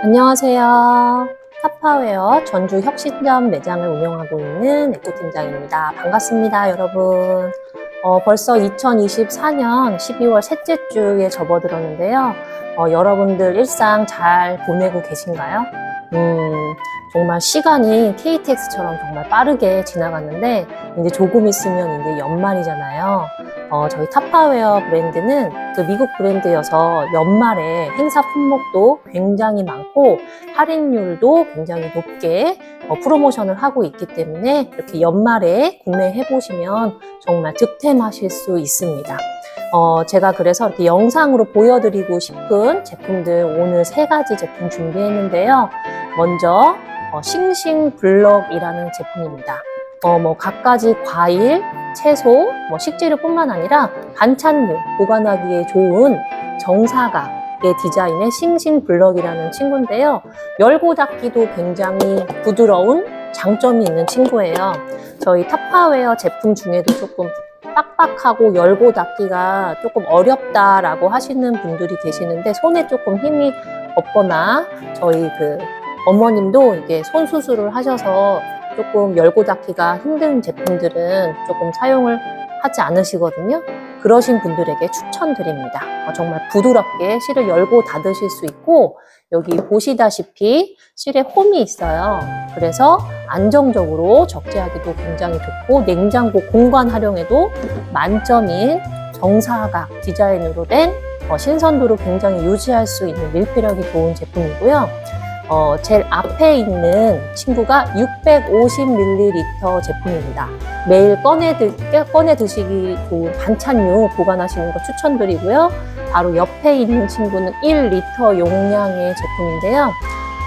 안녕하세요. 타파웨어 전주 혁신점 매장을 운영하고 있는 에코팀장입니다. 반갑습니다, 여러분. 어, 벌써 2024년 12월 셋째 주에 접어들었는데요. 어, 여러분들 일상 잘 보내고 계신가요? 음, 정말 시간이 KTX처럼 정말 빠르게 지나갔는데, 이제 조금 있으면 이제 연말이잖아요. 어, 저희 타파웨어 브랜드는 그 미국 브랜드여서 연말에 행사 품목도 굉장히 많고 할인율도 굉장히 높게 어, 프로모션을 하고 있기 때문에 이렇게 연말에 구매해 보시면 정말 득템하실 수 있습니다. 어, 제가 그래서 이렇게 영상으로 보여드리고 싶은 제품들 오늘 세 가지 제품 준비했는데요. 먼저 어, 싱싱 블럭이라는 제품입니다. 어, 뭐 갖가지 과일, 채소, 뭐 식재료뿐만 아니라 반찬류 보관하기에 좋은 정사각의 디자인의 싱싱 블럭이라는 친구인데요. 열고 닫기도 굉장히 부드러운 장점이 있는 친구예요. 저희 타파웨어 제품 중에도 조금 빡빡하고 열고 닫기가 조금 어렵다라고 하시는 분들이 계시는데 손에 조금 힘이 없거나 저희 그 어머님도 이게 손 수술을 하셔서 조금 열고 닫기가 힘든 제품들은 조금 사용을 하지 않으시거든요. 그러신 분들에게 추천드립니다. 어, 정말 부드럽게 실을 열고 닫으실 수 있고 여기 보시다시피 실에 홈이 있어요. 그래서 안정적으로 적재하기도 굉장히 좋고 냉장고 공간 활용에도 만점인 정사각 디자인으로 된 어, 신선도를 굉장히 유지할 수 있는 밀폐력이 좋은 제품이고요. 어, 제일 앞에 있는 친구가 650ml 제품입니다. 매일 꺼내, 드, 꺼내 드시기 좋은 반찬류 보관하시는 거 추천드리고요. 바로 옆에 있는 친구는 1리터 용량의 제품인데요.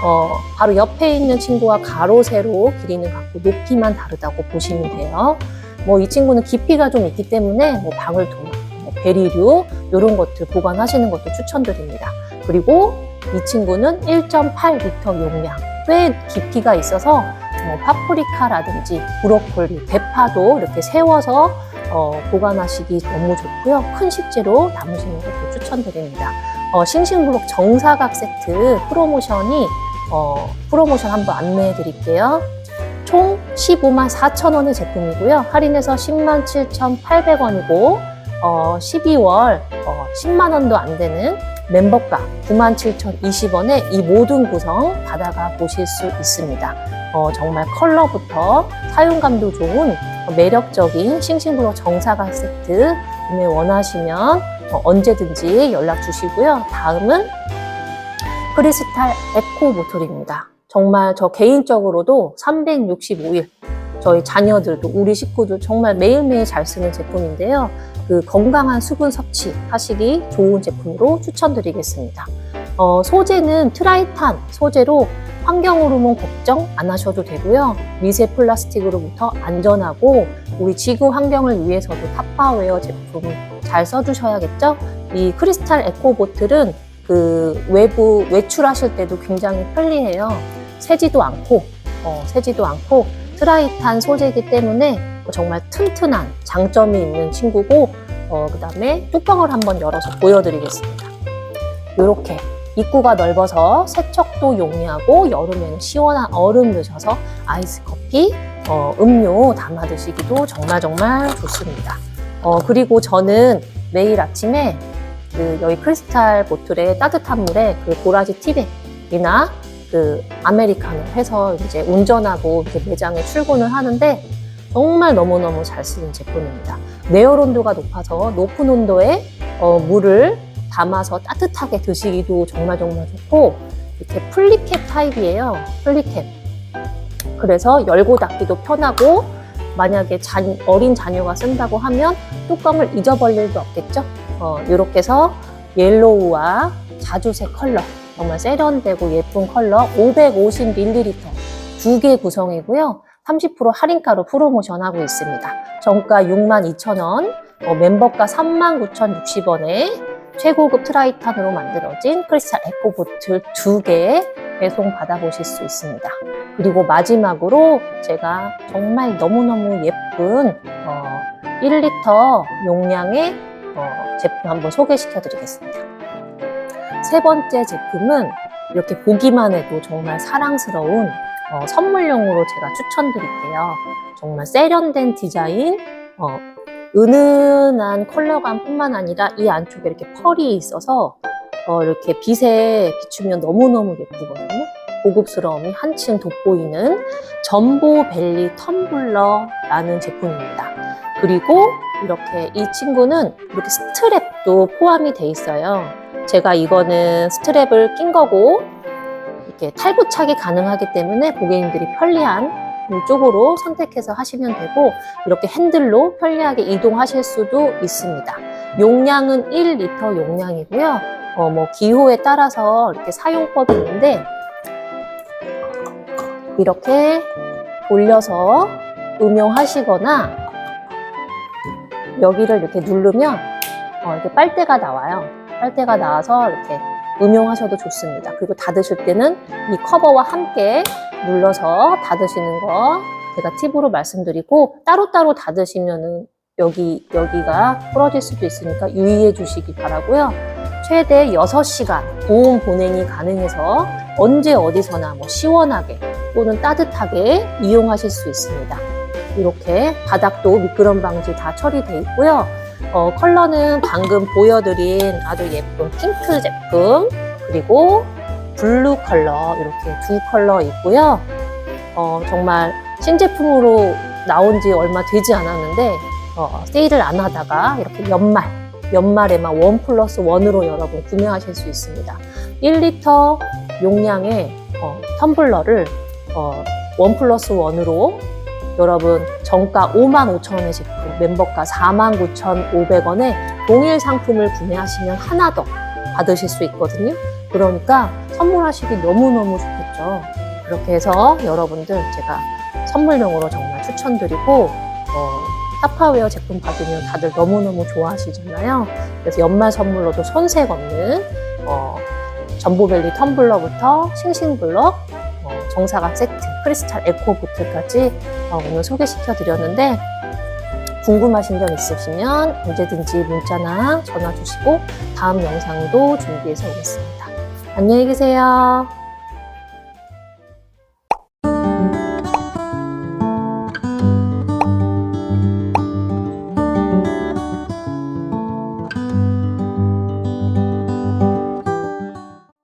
어, 바로 옆에 있는 친구와 가로, 세로 길이는 같고 높이만 다르다고 보시면 돼요. 뭐 이 친구는 깊이가 좀 있기 때문에 뭐 방울토마, 뭐 베리류 이런 것들 보관하시는 것도 추천드립니다. 그리고 이 친구는 1.8리터 용량, 꽤 깊이가 있어서 뭐 파프리카라든지 브로콜리, 대파도 이렇게 세워서 어, 보관하시기 너무 좋고요. 큰 식재로 담으시는 것도 추천드립니다. 어, 싱싱블록 정사각 세트 프로모션이 어, 프로모션 한번 안내해 드릴게요. 총 15만 4천 원의 제품이고요. 할인해서 10만 7,800원이고 어, 12월 어, 10만 원도 안 되는 멤버가 97,020원에 이 모든 구성 받아가 보실 수 있습니다. 어, 정말 컬러부터 사용감도 좋은 매력적인 싱싱블록 정사각 세트 구매 원하시면 어, 언제든지 연락 주시고요. 다음은 크리스탈 에코 보틀입니다. 정말 저 개인적으로도 365일 저희 자녀들도 우리 식구들 정말 매일매일 잘 쓰는 제품인데요. 그 건강한 수분 섭취 하시기 좋은 제품으로 추천드리겠습니다. 어, 소재는 트라이탄 소재로 환경 호르몬 걱정 안 하셔도 되고요. 미세 플라스틱으로부터 안전하고 우리 지구 환경을 위해서도 타파웨어 제품 잘 써주셔야겠죠? 이 크리스탈 에코 보틀은 그 외부 외출하실 때도 굉장히 편리해요. 새지도 않고 어, 새지도 않고 트라이탄 소재이기 때문에 정말 튼튼한 장점이 있는 친구고 어, 그 다음에 뚜껑을 한번 열어서 보여드리겠습니다. 이렇게 입구가 넓어서 세척도 용이하고 여름에는 시원한 얼음 넣으셔서 아이스 커피, 어, 음료 담아 드시기도 정말 정말 좋습니다. 어, 그리고 저는 매일 아침에 그 여기 크리스탈 보틀에 따뜻한 물에 그 도라지 티백이나 그 아메리카노 해서 이제 운전하고 이렇게 매장에 출근을 하는데 정말 너무너무 잘 쓰는 제품입니다. 내열 온도가 높아서 높은 온도에 어, 물을 담아서 따뜻하게 드시기도 정말 정말 좋고 이렇게 플리캡 타입이에요. 플리캡. 그래서 열고 닫기도 편하고 만약에 잔, 어린 자녀가 쓴다고 하면 뚜껑을 잊어버릴 일도 없겠죠. 어, 이렇게 해서 옐로우와 자주색 컬러 정말 세련되고 예쁜 컬러 550ml 두 개 구성이고요. 30% 할인가로 프로모션 하고 있습니다. 정가 62,000원, 어, 멤버가 39,060원에 최고급 트라이탄으로 만들어진 크리스탈 에코 보틀 두개 배송 받아보실 수 있습니다. 그리고 마지막으로 제가 정말 너무너무 예쁜 어, 1리터 용량의 어, 제품 한번 소개시켜 드리겠습니다. 세 번째 제품은 이렇게 보기만 해도 정말 사랑스러운 어, 선물용으로 제가 추천드릴게요. 정말 세련된 디자인, 어, 은은한 컬러감뿐만 아니라 이 안쪽에 이렇게 펄이 있어서 어, 이렇게 빛에 비추면 너무너무 예쁘거든요. 고급스러움이 한층 돋보이는 점보벨리 텀블러라는 제품입니다. 그리고 이렇게 이 친구는 이렇게 스트랩도 포함이 돼 있어요. 제가 이거는 스트랩을 낀 거고 이렇게 탈부착이 가능하기 때문에 고객님들이 편리한 이쪽으로 선택해서 하시면 되고 이렇게 핸들로 편리하게 이동하실 수도 있습니다. 용량은 1리터 용량이고요. 어, 뭐 기호에 따라서 이렇게 사용법이 있는데 이렇게 돌려서 음용하시거나 여기를 이렇게 누르면 어, 이렇게 빨대가 나와요. 빨대가 나와서 이렇게 음용하셔도 좋습니다. 그리고 닫으실 때는 이 커버와 함께 눌러서 닫으시는 거 제가 팁으로 말씀드리고 따로따로 닫으시면은 여기 여기가 부러질 수도 있으니까 유의해 주시기 바라고요. 최대 6시간 보온 보냉이 가능해서 언제 어디서나 뭐 시원하게 또는 따뜻하게 이용하실 수 있습니다. 이렇게 바닥도 미끄럼 방지 다 처리되어 있고요. 어, 컬러는 방금 보여드린 아주 예쁜 핑크 제품 그리고 블루 컬러 이렇게 두 컬러 있고요. 어, 정말 신제품으로 나온 지 얼마 되지 않았는데 어, 세일을 안 하다가 이렇게 연말 연말에만 원 플러스 원으로 여러분 구매하실 수 있습니다. 1리터 용량의 어, 텀블러를 어, 원 플러스 원으로 여러분 정가 5만 5천 원의 제품 멤버가 4만 9,500원에 동일 상품을 구매하시면 하나 더 받으실 수 있거든요. 그러니까 선물하시기 너무너무 좋겠죠. 그렇게 해서 여러분들 제가 선물용으로 정말 추천드리고 어, 타파웨어 제품 받으면 다들 너무너무 좋아하시잖아요. 그래서 연말 선물로도 손색 없는 어, 전보벨리 텀블러부터 싱싱블럭, 어, 정사각 세트, 크리스탈 에코보트까지 어, 오늘 소개시켜 드렸는데 궁금하신 점 있으시면 언제든지 문자나 전화 주시고 다음 영상도 준비해서 오겠습니다. 안녕히 계세요.